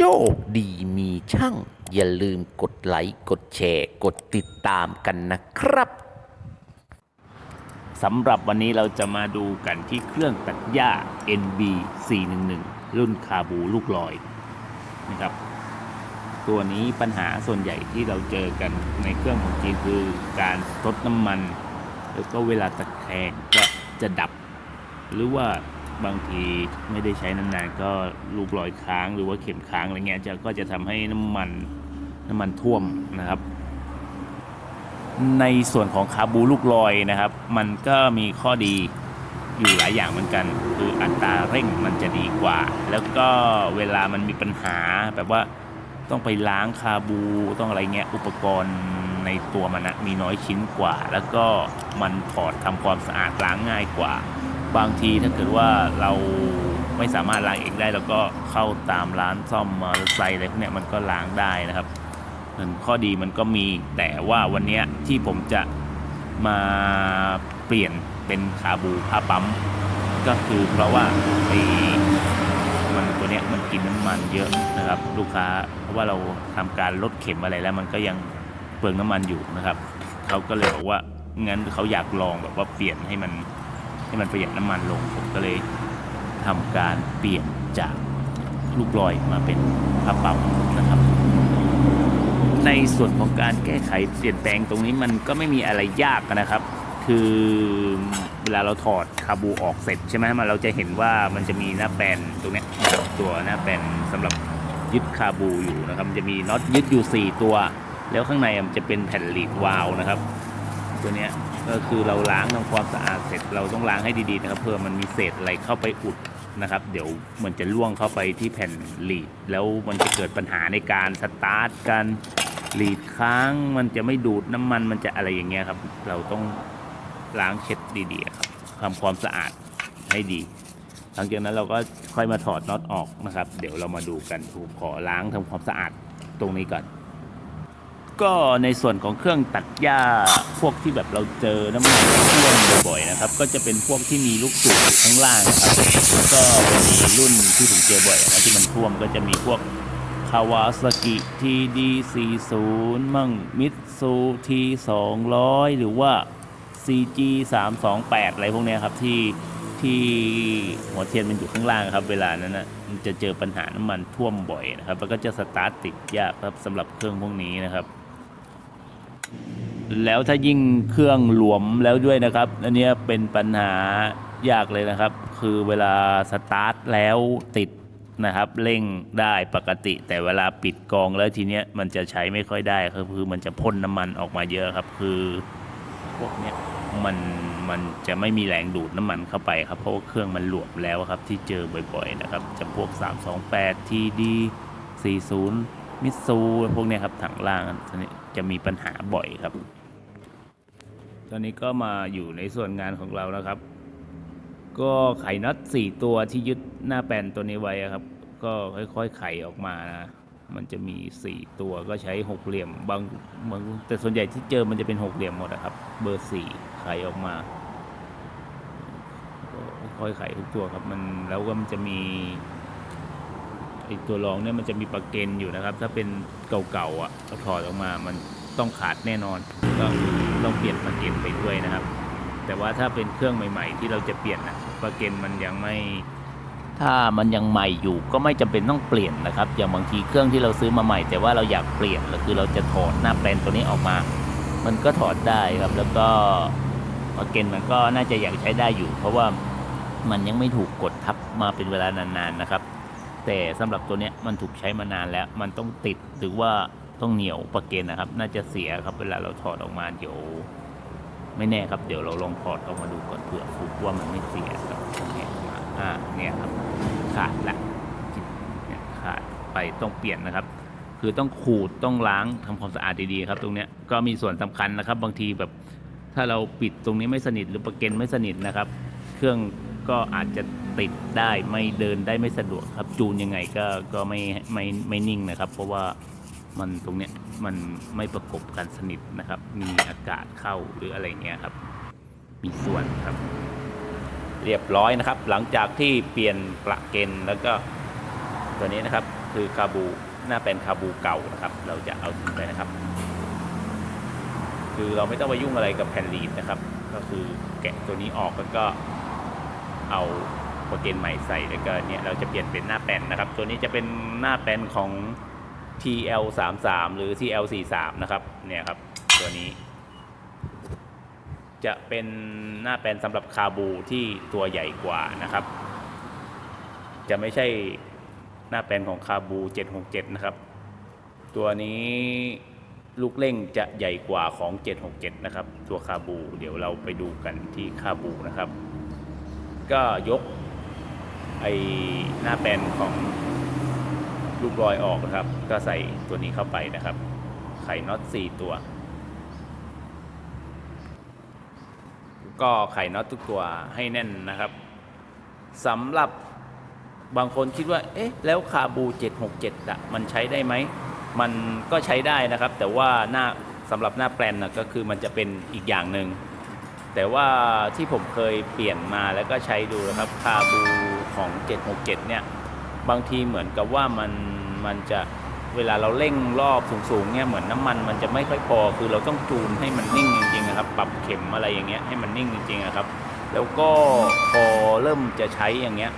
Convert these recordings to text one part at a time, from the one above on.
ชคดีมีช่าง อย่าลืมกดไลค์กดแชร์ กดติดตามกันนะครับสำหรับวันนี้เราจะมาดูกันที่เครื่องตัดหญ้า NB 411รุ่นคาบูลูกลอยนะครับ ตัวนี้ปัญหาส่วนใหญ่ที่เราเจอกันในเครื่องของจีนคือการทดน้ำมัน แล้วก็เวลาตะแคงก็จะดับ หรือว่า บางทีไม่ได้ใช้นานๆก็ลูกลอยค้างหรือว่าเข็มค้างอะไรเงี้ยจะก็จะทำให้น้ำมันน้ำมันท่วมนะครับ ในส่วนของคาบูลูกลอยนะครับ มันก็มีข้อดีอยู่หลายอย่างเหมือนกัน คืออัตราเร่งมันจะดีกว่า แล้วก็เวลามันมีปัญหาแบบว่าต้องไปล้างคาบูต้องอะไรเงี้ยอุปกรณ์ในตัวมันนะมีน้อยชิ้นกว่า แล้วก็มันถอดทำความสะอาดล้างง่ายกว่า บางทีถ้าเกิดว่าเราไม่สามารถล้างเองได้เราก็เข้าตามร้านซ่อมมอเตอร์ไซค์อะไรพวกนี้มันก็ล้างได้นะครับส่วนข้อดีมันก็มีแต่ว่าวันนี้ที่ผมจะมาเปลี่ยนเป็นคาบูผ้าปั๊ม ก็คือเพราะว่าไอ้มันตัวเนี้ยมันกินน้ำมันเยอะนะครับ ลูกค้าเพราะว่าเราทำการลดเข็มอะไรแล้ว มันก็ยังเปลืองน้ำมันอยู่นะครับเขาก็เลยบอกว่างั้นเขาอยากลองแบบว่าเปลี่ยนให้มัน ให้มันประหยัดน้ำมันลงผมก็เลยทำการเปลี่ยนจากลูกลอยมาเป็นผ้าปั๊มนะครับ ในส่วนของการแก้ไขเปลี่ยนแปลงตรงนี้มันก็ไม่มีอะไรยากนะครับ คือเวลาเราถอดคาบูออกเสร็จใช่ไหมมันเราจะเห็นว่ามันจะมีหน้าแปลนตรงเนี้ยตัวหน้าแปลนสำหรับยึดคาบูอยู่นะครับมันจะมีน็อตยึดอยู่ 4 ตัว แล้วข้างในมันจะเป็นแผ่นหลีดวาล์วนะครับ ตัวเนี้ย ก็คือเราล้างทำความสะอาดเสร็จเราต้องล้างให้ดีๆนะครับเพื่อมันมีเศษอะไรเข้าไปอุดนะครับ เดี๋ยวมันจะล่วงเข้าไปที่แผ่นหลีด แล้วมันจะเกิดปัญหาในการสตาร์ทการหลีดค้างมันจะไม่ดูดน้ำมันมันจะอะไรอย่างเงี้ยครับ เราต้องล้างเช็ดดีๆครับทำความสะอาดให้ดี หลังจากนั้นเราก็ค่อยมาถอดน็อตออกนะครับ เดี๋ยวเรามาดูกันผมขอล้างทำความสะอาดตรงนี้ก่อน ก็ในส่วนของเครื่องตัดหญ้าพวกที่แบบเราเจอน้ำมันท่วมบ่อยๆนะครับ ก็จะเป็นพวกที่มีลูกสูบอยู่ข้างล่างนะครับก็มีรุ่นที่ผมเจอบ่อยนะที่มันท่วมก็จะมีพวกคาวาซากิ TD40 มั่งมิตซูที200หรือว่า CG 328อะไรพวกนี้ครับที่ที่หัวเทียนมันอยู่ข้างล่างครับ เวลานั้นนะมันจะเจอปัญหาน้ำมันท่วมบ่อยนะครับ แล้วก็จะสตาร์ทติดยากครับสำหรับเครื่องพวกนี้นะครับ แล้วถ้ายิ่งเครื่องหลวมแล้วด้วยนะครับ อันนี้เป็นปัญหายากเลยนะครับ คือเวลาสตาร์ทแล้วติดนะครับเร่งได้ปกติ แต่เวลาปิดกองแล้วทีเนี้ยมันจะใช้ไม่ค่อยได้ครับคือมันจะพ่นน้ำมันออกมาเยอะครับ คือพวกเนี้ยมันมันจะไม่มีแรงดูดน้ำมันเข้าไปครับ เพราะว่าเครื่องมันหลวมแล้วครับที่เจอบ่อยๆนะครับจะพวก 328 TD 40 มิตซูพวกเนี้ยครับถังล่างอันนี้ จะมีปัญหาบ่อยครับ ตอนนี้ก็มาอยู่ในส่วนงานของเรานะครับ ก็ไขน็อตสี่ตัวที่ยึดหน้าแปนตัวนี้ไว้ครับ ก็ค่อยๆไขออกมานะมันจะมีสี่ตัวก็ใช้หกเหลี่ยมบางบางแต่ส่วนใหญ่ที่เจอมันจะเป็นหกเหลี่ยมหมดอะครับ เบอร์สี่ไขออกมาก็ค่อยๆไขทุกตัวครับมันแล้วก็มันจะมี ไอตัวรองเนี่ยมันจะมีปลั๊กเกนอยู่นะครับ ถ้าเป็นเก่าๆอะเราถอดออกมามันต้องขาดแน่นอนก็ต้องเปลี่ยนปลั๊กเกนไปด้วยนะครับ แต่ว่าถ้าเป็นเครื่องใหม่ ๆ ที่เราจะเปลี่ยนนะปลั๊กเกนมันยังไม่ ถ้ามันยังใหม่อยู่ก็ไม่จำเป็นต้องเปลี่ยนนะครับ อย่างบางทีเครื่องที่เราซื้อมาใหม่ แต่ว่าเราอยากเปลี่ยนก็คือเราจะถอดหน้าแปลนตัวนี้ออกมา มันก็ถอดได้ครับ แล้วก็ปลั๊กเกนมันก็น่าจะยังใช้ได้อยู่ เพราะว่ามันยังไม่ถูกกดทับมาเป็นเวลานานๆนะครับ แต่สำหรับตัวเนี้ยมันถูกใช้มานานแล้ว มันต้องติดหรือว่าต้องเหนียวปลั๊กเกนนะครับ น่าจะเสียครับเวลาเราถอดออกมาเดี๋ยว ไม่แน่ครับเดี๋ยวเราลองถอดออกมาดูก่อนเผื่อฟุกว่ามันไม่เสียครับเนี่ยอ่าเนี่ยครับ ขาดละเนี่ยขาดไปต้องเปลี่ยนนะครับ คือต้องขูดต้องล้างทำความสะอาดดีๆครับ ตรงเนี้ยก็มีส่วนสำคัญนะครับ บางทีแบบถ้าเราปิดตรงนี้ไม่สนิทหรือประเกันไม่สนิทนะครับ เครื่องก็อาจจะ ติดได้ไม่เดินได้ไม่สะดวกครับจูนยังไงก็ก็ไม่ไม่ไม่นิ่งนะครับ เพราะว่ามันตรงเนี้ยมันไม่ประกบกันสนิทนะครับ มีอากาศเข้าหรืออะไรเงี้ยครับ มีส่วนครับ เรียบร้อยนะครับ หลังจากที่เปลี่ยนประเกนแล้วก็ตัวนี้นะครับคือคาบูหน้าเป็นคาบูเก่านะครับ เราจะเอาทิ้งไปนะครับ คือเราไม่ต้องไปยุ่งอะไรกับแผ่นลีดนะครับ ก็คือแกะตัวนี้ออกแล้วก็เอา โปรเกนใหม่ใส่แล้วก็เนี่ยเราจะเปลี่ยนเป็นหน้าแป้นนะครับ ตัวนี้จะเป็นหน้าแป้นของ TL 3 3 หรือ TL 4 3 นะครับเนี่ยครับตัวนี้ จะเป็นหน้าแป้นสำหรับคาบูที่ตัวใหญ่กว่านะครับ จะไม่ใช่หน้าแป้นของคาบู 767 นะครับ ตัวนี้ลูกเล่งจะใหญ่กว่าของ 767 นะครับ ตัวคาบู เดี๋ยวเราไปดูกันที่คาบูนะครับ ก็ยก ไอหน้าแปลนของลูกรอยออกนะครับ ก็ใส่ตัวนี้เข้าไปนะครับ ไขน็อต4ตัว ก็ไขน็อตทุกตัวให้แน่นนะครับสำหรับบางคนคิดว่า เอ๊ะ แล้วคาบู 767อะมันใช้ได้ไหม มันก็ใช้ได้นะครับ แต่ว่าหน้าสำหรับหน้าแปลนนะก็คือมันจะเป็นอีกอย่างหนึ่ง แต่ว่าที่ผมเคยเปลี่ยนมาแล้วก็ใช้ดูนะครับ คาบู ของ 767 เนี่ย บางทีเหมือนกับว่ามันมันจะเวลาเราเร่งรอบสูงๆเนี่ยเหมือนน้ำมันมันจะไม่ค่อยพอ คือเราต้องจูนให้มันนิ่งจริงๆนะครับ ปรับเข็มอะไรอย่างเงี้ยให้มันนิ่งจริงๆนะครับ แล้วก็พอเริ่มจะใช้อย่างเงี้ย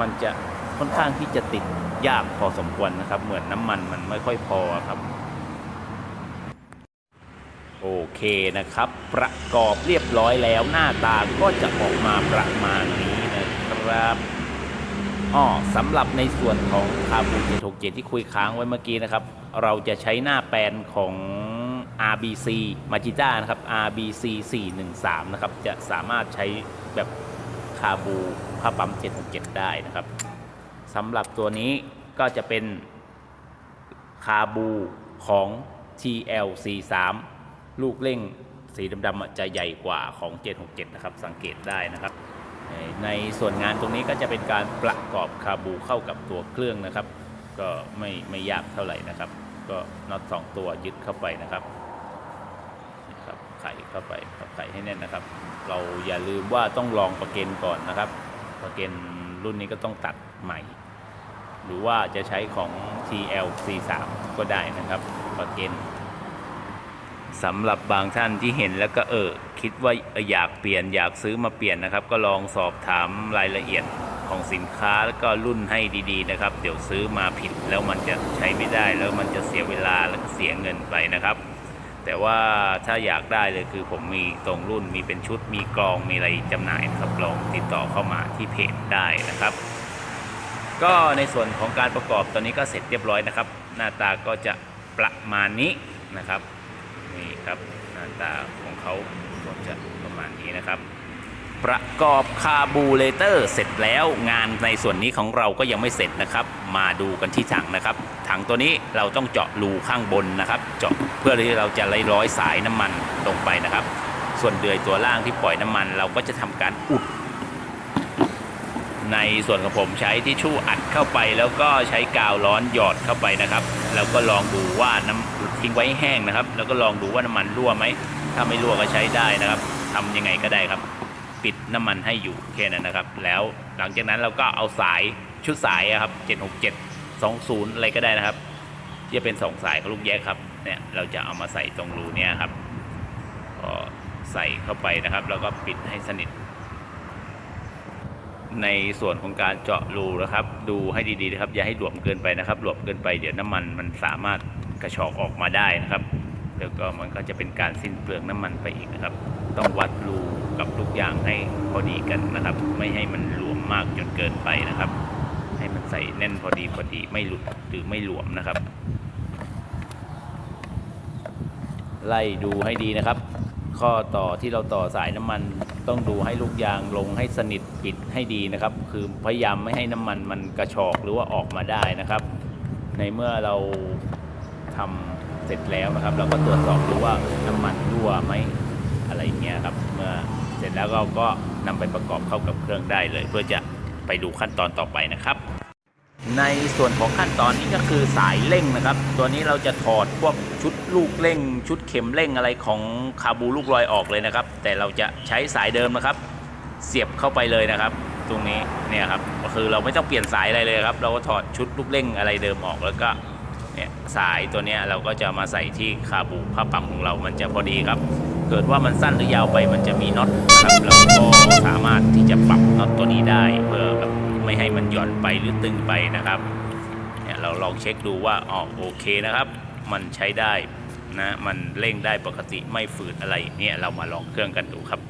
มันจะค่อนข้างที่จะติดยากพอสมควรนะครับ เหมือนน้ำมันมันไม่ค่อยพอครับโอเคนะครับ ประกอบเรียบร้อยแล้วหน้าตาก็จะออกมาประมาณนี้นะครับ อ๋อสำหรับในส่วนของคาบู767 ที่คุยค้างไว้เมื่อกี้นะครับ เราจะใช้หน้าแปลนของ RBC Magita นะครับ RBC 413 นะครับ จะสามารถใช้แบบคาบูผ้าปั๊ม767 ได้นะครับสำหรับตัวนี้ก็จะเป็นคาบูของ TL43 ลูกเร่งสีดำๆจะใหญ่กว่าของ 767 นะครับ สังเกตได้นะครับ ในส่วนงานตรงนี้ก็จะเป็นการประกอบคาบูเข้ากับตัวเครื่องนะครับ ก็ไม่ไม่ยากเท่าไหร่นะครับ ก็น็อตสองตัวยึดเข้าไปนะครับนะครับไขเข้าไปครับไขให้แน่นนะครับ เราอย่าลืมว่าต้องลองประเกนก่อนนะครับ ประเกนรุ่นนี้ก็ต้องตัดใหม่ หรือว่าจะใช้ของ TL43 ก็ได้นะครับ ประเกน สำหรับบางท่านที่เห็นแล้วก็เออคิดว่าอยากเปลี่ยนอยากซื้อมาเปลี่ยนนะครับ ก็ลองสอบถามรายละเอียดของสินค้าแล้วก็รุ่นให้ดีๆนะครับ เดี๋ยวซื้อมาผิดแล้วมันจะใช้ไม่ได้แล้วมันจะเสียเวลาแล้วก็เสียเงินไปนะครับ แต่ว่าถ้าอยากได้เลยคือผมมีตรงรุ่นมีเป็นชุดมีกรองมีอะไรจำหน่ายนะครับลองติดต่อเข้ามาที่เพจได้นะครับ ก็ในส่วนของการประกอบตอนนี้ก็เสร็จเรียบร้อยนะครับ หน้าตาก็จะประมาณนี้นะครับ นี่ครับหน้าตาของเขาก็จะประมาณนี้นะครับ ประกอบคาบูเรเตอร์เสร็จแล้วงานในส่วนนี้ของเราก็ยังไม่เสร็จนะครับ มาดูกันที่ถังนะครับ ถังตัวนี้เราต้องเจาะรูข้างบนนะครับ เจาะเพื่อที่เราจะไล่ร้อยสายน้ำมันลงไปนะครับ ส่วนเดือยตัวล่างที่ปล่อยน้ำมัน เราก็จะทำการอุดในส่วนของผมใช้ที่ชู่อัดเข้าไปแล้วก็ใช้กาวร้อนหยอดเข้าไปนะครับ แล้วก็ลองดูว่าน้ำ ทิ้งไว้แห้งนะครับ แล้วก็ลองดูว่าน้ำมันรั่วไหม ถ้าไม่รั่วก็ใช้ได้นะครับทำยังไงก็ได้ครับ ปิดน้ำมันให้อยู่แค่นั้นนะครับ แล้วหลังจากนั้นเราก็เอาสายชุดสายครับ 767 20 อะไรก็ได้นะครับที่จะเป็นสองสายกับลูกแยกครับเนี่ยเราจะเอามาใส่ตรงรูเนี้ยครับก็ใส่เข้าไปนะครับ แล้วก็ปิดให้สนิท ในส่วนของการเจาะรูนะครับ ดูให้ดีๆนะครับ อย่าให้หลวมเกินไปนะครับ หลวมเกินไปเดี๋ยวน้ำมันมันสามารถ กระชอกออกมาได้นะครับ แล้วก็มันก็จะเป็นการสิ้นเปลืองน้ำมันไปอีกนะครับ ต้องวัดรูกับลูกยางให้พอดีกันนะครับ ไม่ให้มันหลวมมากจนเกินไปนะครับ ให้มันใส่แน่นพอดีพอดีไม่หลุดหรือไม่หลวมนะครับ ไล่ดูให้ดีนะครับ ข้อต่อที่เราต่อสายน้ำมันต้องดูให้ลูกยางลงให้สนิทปิดให้ดีนะครับ คือพยายามไม่ให้น้ำมันมันกระชอกหรือว่าออกมาได้นะครับ ในเมื่อเรา ทำเสร็จแล้วนะครับ เราก็ตรวจสอบดูว่าน้ำมันรั่วไหมอะไรเงี้ยครับ เมื่อเสร็จแล้วเราก็นำไปประกอบเข้ากับเครื่องได้เลย เพื่อจะไปดูขั้นตอนต่อไปนะครับ ในส่วนของขั้นตอนนี้ก็คือสายเร่งนะครับ ตัวนี้เราจะถอดพวกชุดลูกเร่ง ชุดเข็มเร่งอะไรของคาบูลูกลอยออกเลยนะครับ แต่เราจะใช้สายเดิมนะครับ เสียบเข้าไปเลยนะครับ ตรงนี้เนี่ยครับก็คือเราไม่ต้องเปลี่ยนสายอะไรเลยครับ เราก็ถอดชุดลูกเร่งอะไรเดิมออกแล้วก็ เนี่ยสายตัวนี้เราก็จะมาใส่ที่คาบูผ้าปั๊มของเรามันจะพอดีครับ เกิดว่ามันสั้นหรือยาวไปมันจะมีน็อตนะครับเราก็สามารถที่จะปรับน็อตตัวนี้ได้เพื่อแบบไม่ให้มันหย่อนไปหรือตึงไปนะครับเนี่ยเราลองเช็คดูว่าอ๋อโอเคนะครับ มันใช้ได้นะมันเร่งได้ปกติไม่ฝืดอะไรเนี่ยเรามาลองเครื่องกันดูครับ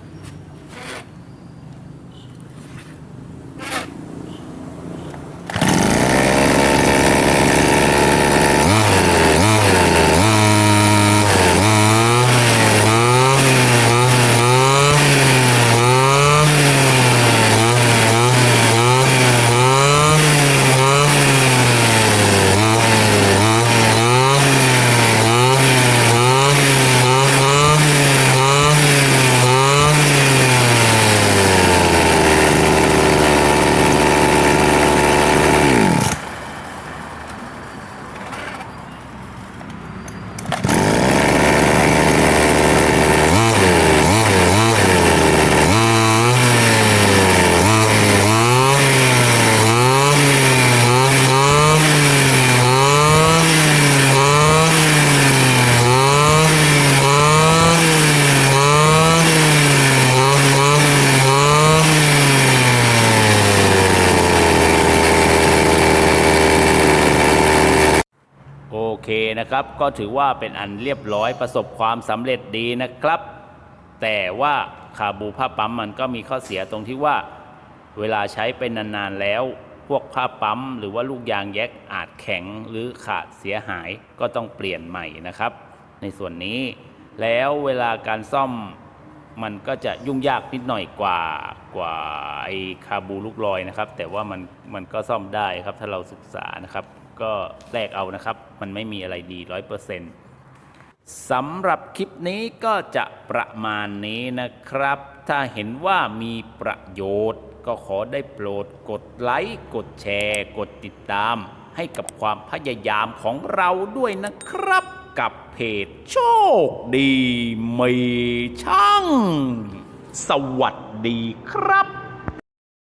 โอเค นะครับ ก็ถือว่าเป็นอันเรียบร้อยประสบความสำเร็จดีนะครับ แต่ว่าคาบูผ้าปั๊มมันก็มีข้อเสียตรงที่ว่าเวลาใช้เป็นนานๆแล้ว พวกผ้าปั๊ม หรือว่าลูกยางแยกอาจแข็งหรือขาดเสียหายก็ต้องเปลี่ยนใหม่นะครับ ในส่วนนี้ แล้วเวลาการซ่อมมันก็จะยุ่งยากนิดหน่อยกว่ากว่าไอ้คาบูลูกลอยนะครับ แต่ว่ามันมันก็ซ่อมได้ครับถ้าเราศึกษานะครับ ก็แลกเอานะครับ มันไม่มีอะไรดีร้อยเปอร์เซ็นต์สำหรับคลิปนี้ก็จะประมาณนี้นะครับ ถ้าเห็นว่ามีประโยชน์ ก็ขอได้โปรดกดไลค์กดแชร์ กดติดตาม ให้กับความพยายามของเราด้วยนะครับ กับเพจโชคดีมีช่าง สวัสดีครับ